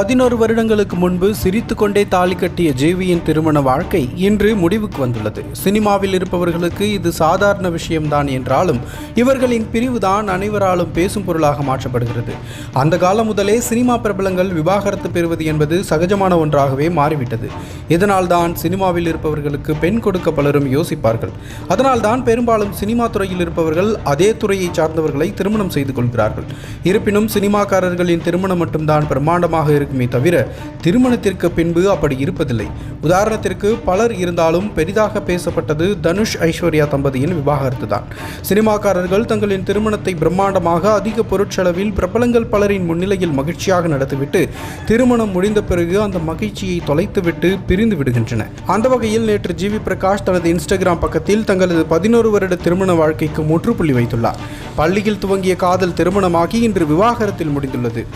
பதினோரு வருடங்களுக்கு முன்பு சிரித்துக்கொண்டே தாலி கட்டிய ஜேவியின் திருமண வாழ்க்கை இன்று முடிவுக்கு வந்துள்ளது. சினிமாவில் இருப்பவர்களுக்கு இது சாதாரண விஷயம்தான் என்றாலும் இவர்களின் பிரிவுதான் அனைவராலும் பேசும் பொருளாக மாற்றப்படுகிறது. அந்த காலம் முதலே சினிமா பிரபலங்கள் விவாகரத்து பெறுவது என்பது சகஜமான ஒன்றாகவே மாறிவிட்டது. இதனால் தான் சினிமாவில் இருப்பவர்களுக்கு பெண் கொடுக்க பலரும் யோசிப்பார்கள். அதனால் தான் பெரும்பாலும் சினிமா துறையில் இருப்பவர்கள் அதே துறையை சார்ந்தவர்களை திருமணம் செய்து கொள்கிறார்கள். இருப்பினும் சினிமாக்காரர்களின் திருமணம் மட்டும்தான் பிரம்மாண்டமாக இருக்கும் தவிர திருமணத்திற்கு பின்பு அப்படி இருப்பதில்லை. உதாரணத்திற்கு பலர் இருந்தாலும் பெரிதாக பேசப்பட்டது தனுஷ் ஐஸ்வர்யா தம்பதியின் விவாகரத்து தான் சினிமாக்காரர்கள் தங்களின் திருமணத்தை பிரம்மாண்டமாக அதிக பொருட்செலவில் பிரபலங்கள் பலரின் முன்னிலையில் மகிழ்ச்சியாக நடத்திவிட்டு திருமணம் முடிந்த பிறகு அந்த மகிழ்ச்சியை தொலைத்துவிட்டு பிரிந்து விடுகின்றன. அந்த வகையில் நேற்று ஜி வி பிரகாஷ் தனது இன்ஸ்டாகிராம் பக்கத்தில் தங்களது பதினோரு வருட திருமண வாழ்க்கைக்கு முற்றுப்புள்ளி வைத்துள்ளார். பள்ளியில் துவங்கிய காதல் திருமணமாகி இன்று விவாகரத்தில் முடிந்துள்ளது.